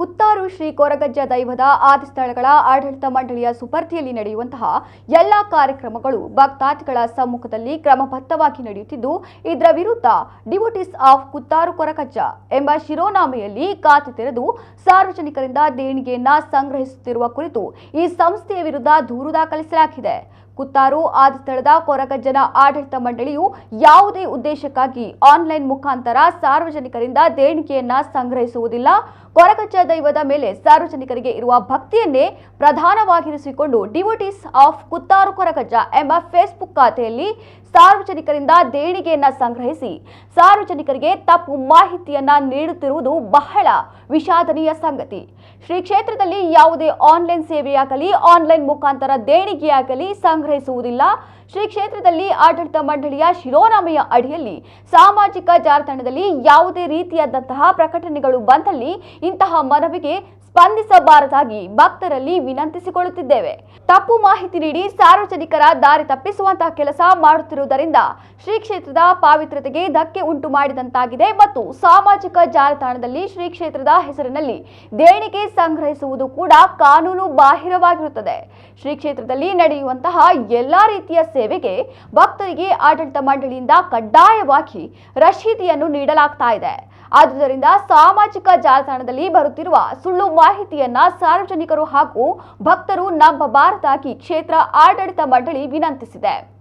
ಕುತ್ತಾರು ಶ್ರೀ ಕೊರಗಜ್ಜ ದೈವದ ಆದಿಸ್ಥಳಗಳ ಆಡಳಿತ ಮಂಡಳಿಯ ಸುಪರ್ಧಿಯಲ್ಲಿ ನಡೆಯುವಂತಹ ಎಲ್ಲ ಕಾರ್ಯಕ್ರಮಗಳು ಭಕ್ತಾದಿಗಳ ಸಮ್ಮುಖದಲ್ಲಿ ಕ್ರಮಬದ್ಧವಾಗಿ ನಡೆಯುತ್ತಿದ್ದು, ಇದರ ವಿರುದ್ಧ ಡಿವೋಟಿಸ್ ಆಫ್ ಕುತ್ತಾರು ಕೊರಗಜ್ಜ ಎಂಬ ಶಿರೋನಾಮೆಯಲ್ಲಿ ಖಾತೆ ತೆರೆದು ಸಾರ್ವಜನಿಕರಿಂದ ದೇಣಿಗೆಯನ್ನ ಸಂಗ್ರಹಿಸುತ್ತಿರುವ ಕುರಿತು ಈ ಸಂಸ್ಥೆಯ ವಿರುದ್ಧ ದೂರು ದಾಖಲಿಸಲಾಗಿದೆ. ಕುತ್ತಾರು ಸ್ಥಳದ ಕೊರಗಜ್ಜನ ಆಡಳಿತ ಮಂಡಳಿಯು ಯಾವುದೇ ಉದ್ದೇಶಕ್ಕಾಗಿ ಆನ್ಲೈನ್ ಮುಖಾಂತರ ಸಾರ್ವಜನಿಕರಿಂದ ದೇಣಿಗೆಯನ್ನ ಸಂಗ್ರಹಿಸುವುದಿಲ್ಲ. ಕೊರಗಜ್ಜ ದೈವದ ಮೇಲೆ ಸಾರ್ವಜನಿಕರಿಗೆ ಇರುವ ಭಕ್ತಿಯನ್ನೇ ಪ್ರಧಾನವಾಗಿರಿಸಿಕೊಂಡು ಡಿವೋಟೀಸ್ ಆಫ್ ಕುತ್ತಾರು ಕೊರಗಜ್ಜ ಎಂಬ ಫೇಸ್ಬುಕ್ ಖಾತೆಯಲ್ಲಿ ಸಾರ್ವಜನಿಕರಿಂದ ದೇಣಿಗೆಯನ್ನ ಸಂಗ್ರಹಿಸಿ, ಸಾರ್ವಜನಿಕರಿಗೆ ತಪ್ಪು ಮಾಹಿತಿಯನ್ನ ನೀಡುತ್ತಿರುವುದು ಬಹಳ ವಿಷಾದನೀಯ ಸಂಗತಿ. ಶ್ರೀ ಕ್ಷೇತ್ರದಲ್ಲಿ ಯಾವುದೇ ಆನ್ಲೈನ್ ಸೇವೆಯಾಗಲಿ, ಆನ್ಲೈನ್ ಮುಖಾಂತರ ದೇಣಿಗೆಯಾಗಲಿ ಸಂಗ್ರಹಿಸುವುದಿಲ್ಲ. ಶ್ರೀ ಕ್ಷೇತ್ರದಲ್ಲಿ ಆಡಳಿತ ಮಂಡಳಿಯ ಶಿರೋನಾಮೆಯ ಅಡಿಯಲ್ಲಿ, ಸಾಮಾಜಿಕ ಜಾಲತಾಣದಲ್ಲಿ ಯಾವುದೇ ರೀತಿಯಾದಂತಹ ಪ್ರಕಟಣೆಗಳು ಬಂದಲ್ಲಿ ಇಂತಹ ಮನವಿಗೆ ಸ್ಪಂದಿಸಬಾರದಾಗಿ ಭಕ್ತರಲ್ಲಿ ವಿನಂತಿಸಿಕೊಳ್ಳುತ್ತಿದ್ದೇವೆ. ತಪ್ಪು ಮಾಹಿತಿ ನೀಡಿ ಸಾರ್ವಜನಿಕರ ದಾರಿ ತಪ್ಪಿಸುವಂತಹ ಕೆಲಸ ಮಾಡುತ್ತಿರುವುದರಿಂದ ಶ್ರೀ ಕ್ಷೇತ್ರದ ಪಾವಿತ್ರತೆಗೆ ಧಕ್ಕೆ ಉಂಟು ಮಾಡಿದಂತಾಗಿದೆ ಮತ್ತು ಸಾಮಾಜಿಕ ಜಾಲತಾಣದಲ್ಲಿ ಶ್ರೀ ಕ್ಷೇತ್ರದ ಹೆಸರಿನಲ್ಲಿ ದೇಣಿಗೆ ಸಂಗ್ರಹಿಸುವುದು ಕೂಡ ಕಾನೂನು ಬಾಹಿರವಾಗಿರುತ್ತದೆ. ಶ್ರೀ ಕ್ಷೇತ್ರದಲ್ಲಿ ನಡೆಯುವಂತಹ ಎಲ್ಲಾ ರೀತಿಯ ಸೇವೆಗೆ ಭಕ್ತರಿಗೆ ಆಡಳಿತ ಮಂಡಳಿಯಿಂದ ಕಡ್ಡಾಯವಾಗಿ ರಶೀದಿಯನ್ನು ನೀಡಲಾಗ್ತಾ ಇದೆ. ಆದುದರಿಂದ ಸಾಮಾಜಿಕ ಜಾಲತಾಣದಲ್ಲಿ ಬರುತ್ತಿರುವ ಸುಳ್ಳು ಮಾಹಿತಿಯನ್ನ ಸಾರ್ವಜನಿಕರು ಹಾಗೂ ಭಕ್ತರು ನಂಬಬಾರದಾಗಿ ಕ್ಷೇತ್ರ ಆಡಳಿತ ಮಂಡಳಿ ವಿನಂತಿಸಿದೆ.